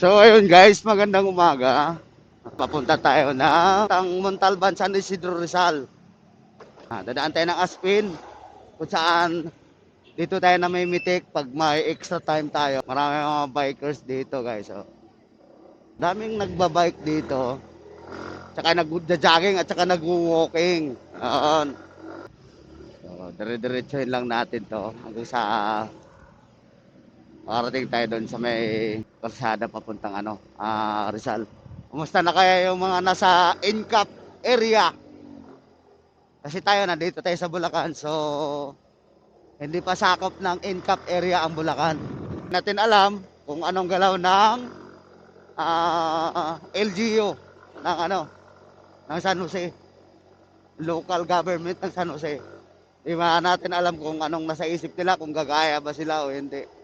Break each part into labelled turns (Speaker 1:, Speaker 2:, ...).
Speaker 1: So ayun guys, magandang umaga. Papunta tayo ng Tang Montalban San Isidro Rizal. Ah, dadaan tayo ng Aspin kung saan dito tayo na may mitik pag may extra time tayo. Marami mga bikers dito guys. Oh. Daming nagbabike dito. Tsaka nag-jogging at tsaka nag-walking. Ayan. So, dire-diretsuhin lang natin to hanggang sa Makarating tayo doon sa may kalsada papuntang ano, ah Rizal. Kumusta na kaya yung mga nasa Incap area? Kasi tayo nandito tayo sa Bulacan. So hindi pa sakop ng Incap area ang Bulacan. Natin alam kung anong galaw ng ah, LGU ng ano ng San Jose. Local government ng San Jose. Di ba natin alam kung anong nasa isip nila, kung gagaya ba sila o hindi.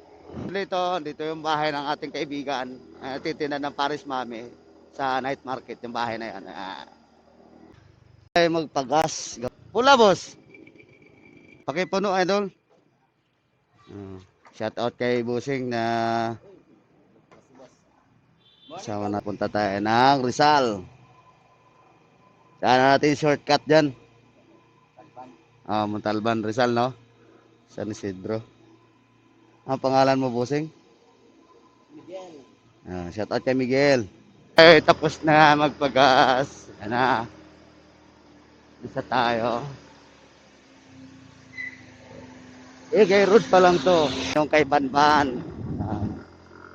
Speaker 1: Dito, dito yung bahay ng ating kaibigan. Uh, titinda ng Paris Mami sa night market, yung bahay na yan. Ah. Ay magpagas. Pula boss. Pakipuno idol. Uh, shout out kay Busing na Sama na punta tayo ng Rizal. Saan natin shortcut dyan? Ah, Montalban Rizal, no? San Isidro. Ang pangalan mo, Busing?
Speaker 2: Miguel.
Speaker 1: Ah, shout out kay Miguel. Eh, tapos na magpagas. Yan na. Isa tayo. Eh, kay Rod pa lang to. Yung kay Banban. Ah,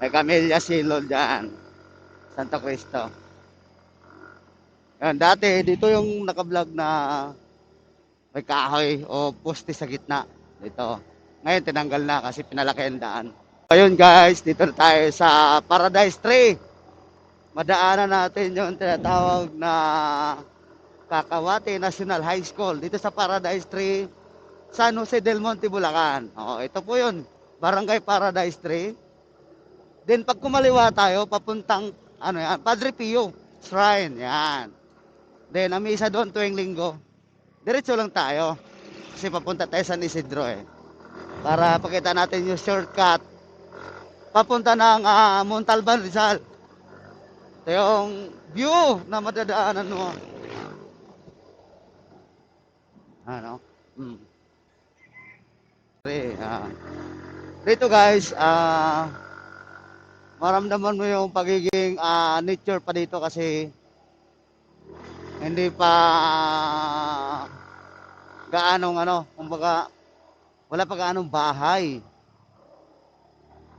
Speaker 1: may Camellia Silol dyan. Santa Cristo. Yan, dati, dito yung nakablog na may kahoy o poste sa gitna. Dito. Ngayon, tinanggal na kasi pinalaki ang daan. Ayun guys, dito na tayo sa Paradise Tree. Madaanan natin yung tinatawag na Kakawate National High School dito sa Paradise Tree, San Jose del Monte, Bulacan. Oo, ito po yun, Barangay Paradise Tree. Then pag kumaliwa tayo, papuntang ano yan, Padre Pio Shrine, yan. Then ang misa doon tuwing linggo. Diretso lang tayo. Kasi papunta tayo sa Isidro eh. Para pakita natin yung shortcut papunta ng ah, Montalban Rizal. Ito yung view na madadaanan mo. Ano? Hmm. Pre, ah. Dito guys, ah maramdaman mo yung pagiging ah, nature pa dito kasi hindi pa gaanong ano, kumbaga wala pa gaanong bahay.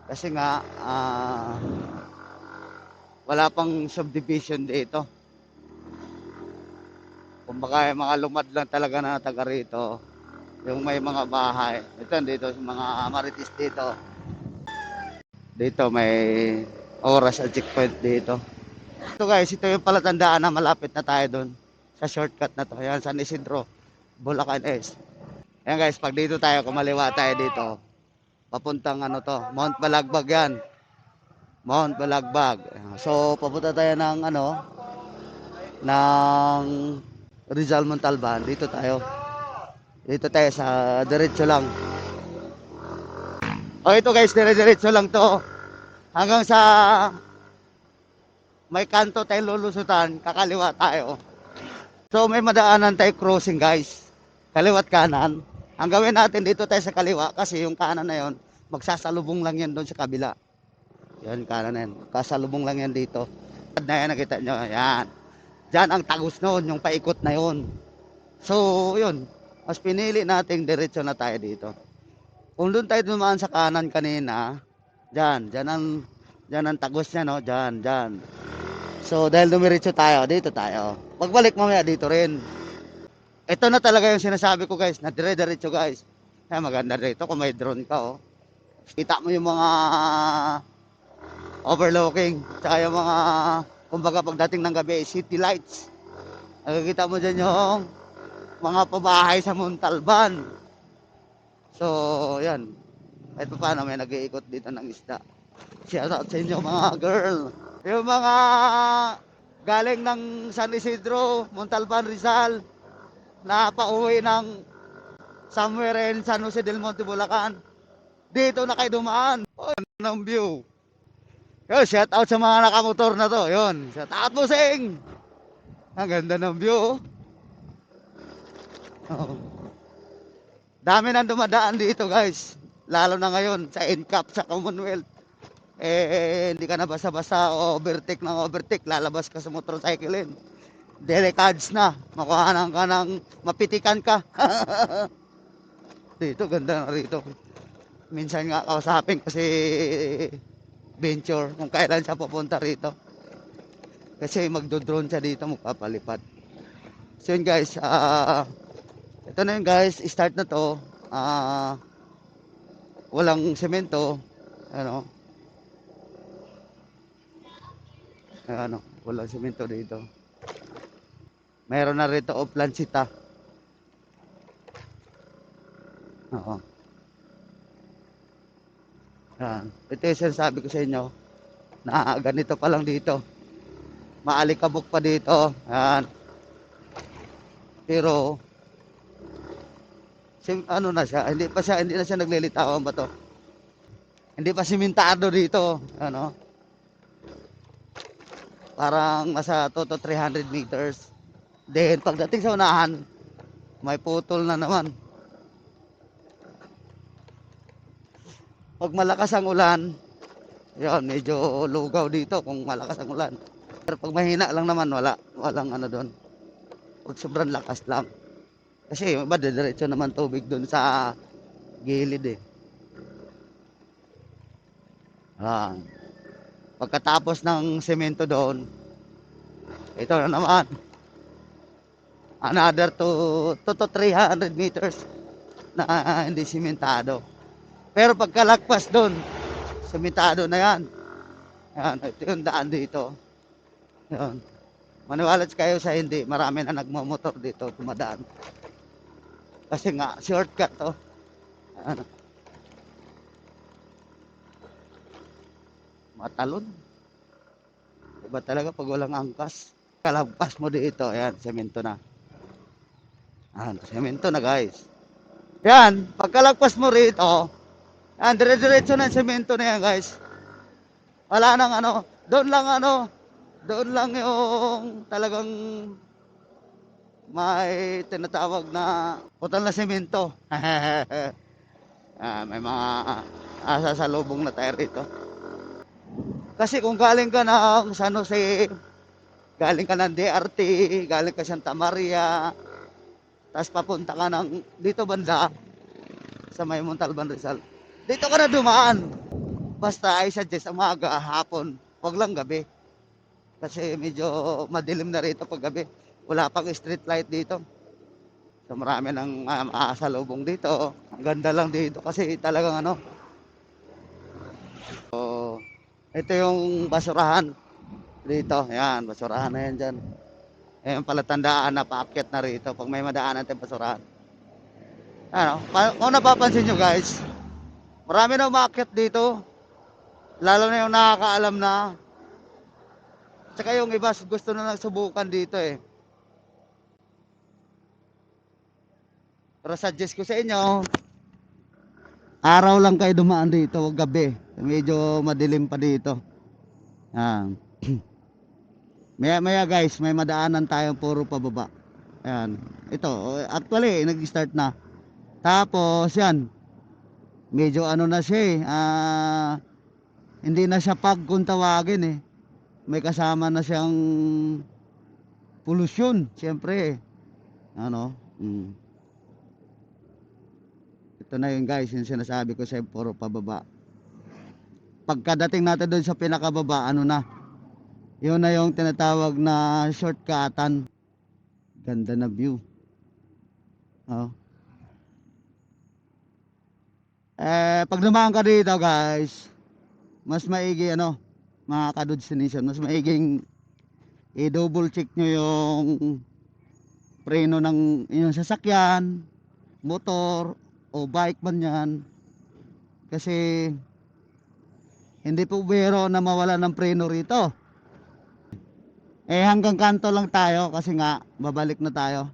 Speaker 1: Kasi nga, ah, wala pang subdivision dito. Kumbaga, mga lumad lang talaga na taga rito. Yung may mga bahay. Ito, dito, mga maritis dito. Dito, may oras at checkpoint dito. Ito guys, ito yung palatandaan na malapit na tayo doon. Sa shortcut na to. Ayan, San Isidro, Bulacan S. Ayan guys, pag dito tayo, kumaliwa tayo dito papuntang ano to, Mount Balagbag yan. Mount Balagbag. So, papunta tayo ng ano, ng Rizal Montalban. Dito tayo. Dito tayo sa diretso lang. O ito guys, dire-diretso lang to. Hanggang sa may kanto tayo lulusutan, kakaliwa tayo. So may madaanan tayo crossing guys. Kaliwat kanan. Ang gawin natin dito tayo sa kaliwa kasi yung kanan na yon magsasalubong lang yan doon sa kabila. Yan kanan na yan. Kasalubong lang yan dito. Na yan nakita nyo. Yan. Diyan ang tagos noon, yung paikot na yon. So, yun. Mas pinili nating diretso na tayo dito. Kung doon tayo dumaan sa kanan kanina, diyan, diyan ang diyan ang tagos niya no, diyan, diyan. So, dahil dumiretso tayo, dito tayo. Pagbalik mamaya dito rin. Ito na talaga yung sinasabi ko guys, na dire-diretso guys. Kaya maganda dito kung may drone ka oh. Kita mo yung mga overlooking, tsaka yung mga kumbaga pagdating ng gabi, city lights. Nakikita mo dyan yung mga pabahay sa Montalban. So, yan. Kahit pa paano may nag-iikot dito ng isda. Shout out sa inyo mga girl. Yung mga galing ng San Isidro, Montalban, Rizal, na pauwi ng somewhere in San Jose del Monte, Bulacan. Dito na kayo dumaan. Oh, ng view. Yo, shout out sa mga nakamotor na to. Yun, shout out mo sing. Ang ganda ng view. oh. Oo. Dami nang dumadaan dito, guys. Lalo na ngayon sa NCAP sa Commonwealth. Eh, hindi ka na basta-basta overtake ng overtake. Lalabas ka sa motorcycle Delicads na. Makuhanan ka ng mapitikan ka. dito, ganda na rito. Minsan nga kausapin kasi venture kung kailan siya pupunta rito. Kasi magdo-drone siya dito, magpapalipad. So yun guys, ah ito na yun guys, start na to. Ah walang semento, ano. Ano, walang semento dito. Mayroon na rito o plansita. Oo. Yan. Ito yung sinasabi ko sa inyo na ganito pa lang dito. Maalikabok pa dito. Yan. Pero sim, ano na siya, hindi pa siya hindi na siya naglilitawan ba to? Hindi pa simentado dito, ano? Parang nasa 2 to 300 meters. Then pagdating sa unahan, may putol na naman. Pag malakas ang ulan, yun, medyo lugaw dito kung malakas ang ulan. Pero pag mahina lang naman, wala. Walang ano doon. Pag sobrang lakas lang. Kasi iba, diretso naman tubig doon sa gilid eh. Ah. Pagkatapos ng semento doon, ito na naman. Another to, to, to 300 meters na hindi simentado. Pero pagkalagpas doon, simentado na yan. Yan, ito yung daan dito. Yan. Maniwala kayo sa hindi, marami na nagmamotor dito, tumadaan. Kasi nga, shortcut to. Ano? Matalon. Iba talaga pag walang angkas. Kalagpas mo dito, ayan, semento na. Ayan, semento na guys. Yan, pagkalagpas mo rito, yan, dire-diretso na yung semento na yan guys. Wala nang ano, doon lang ano, doon lang yung talagang may tinatawag na putal na semento. ah, may mga asa sa lubong na tayo rito. Kasi kung galing ka ng San Jose, galing ka ng DRT, galing ka Santa Maria, tapos papunta ka ng dito banda sa may Montalban Rizal. Dito ka na dumaan. Basta I suggest umaga, hapon, wag lang gabi. Kasi medyo madilim na rito pag gabi. Wala pang street light dito. So marami ng um, aasalubong dito. Ang ganda lang dito kasi talagang ano. So, ito yung basurahan dito. Yan, basurahan na yan dyan. Ayan pala tandaan na paakyat na rito pag may madaanan tayong basurahan. Ano, kung napapansin nyo guys, marami na umaakyat dito. Lalo na yung nakakaalam na. Tsaka yung iba gusto na lang subukan dito eh. Pero suggest ko sa inyo, araw lang kayo dumaan dito, gabi. Medyo madilim pa dito. Yan. Maya maya guys, may madaanan tayong puro pababa. Ayan. Ito, actually, nag-start na. Tapos, yan. Medyo ano na siya eh. ah, hindi na siya pag kung tawagin eh. May kasama na siyang pollution, siyempre eh. Ano? Mm. Ito na yun guys, yung sinasabi ko sa puro pababa. Pagkadating natin doon sa pinakababa, ano na? Yun na yung tinatawag na shortcutan. Ganda na view. Oh. Eh, pag dumaan ka dito guys, mas maigi ano, mga kadudes nation, mas maiging i-double check nyo yung preno ng inyong sasakyan, motor, o bike man yan. Kasi hindi po biro na mawala ng preno rito. Eh hanggang kanto lang tayo kasi nga babalik na tayo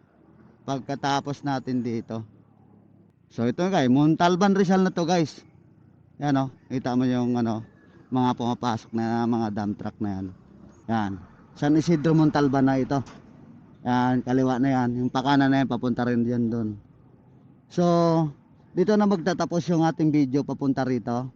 Speaker 1: pagkatapos natin dito. So ito guys, Montalban Rizal na to guys. Yan o, kita mo yung ano, mga pumapasok na mga dump truck na yan. Yan. San Isidro Montalban na ito. Yan, kaliwa na yan. Yung pakana na yan, papunta rin yan doon. So, dito na magtatapos yung ating video papunta rito.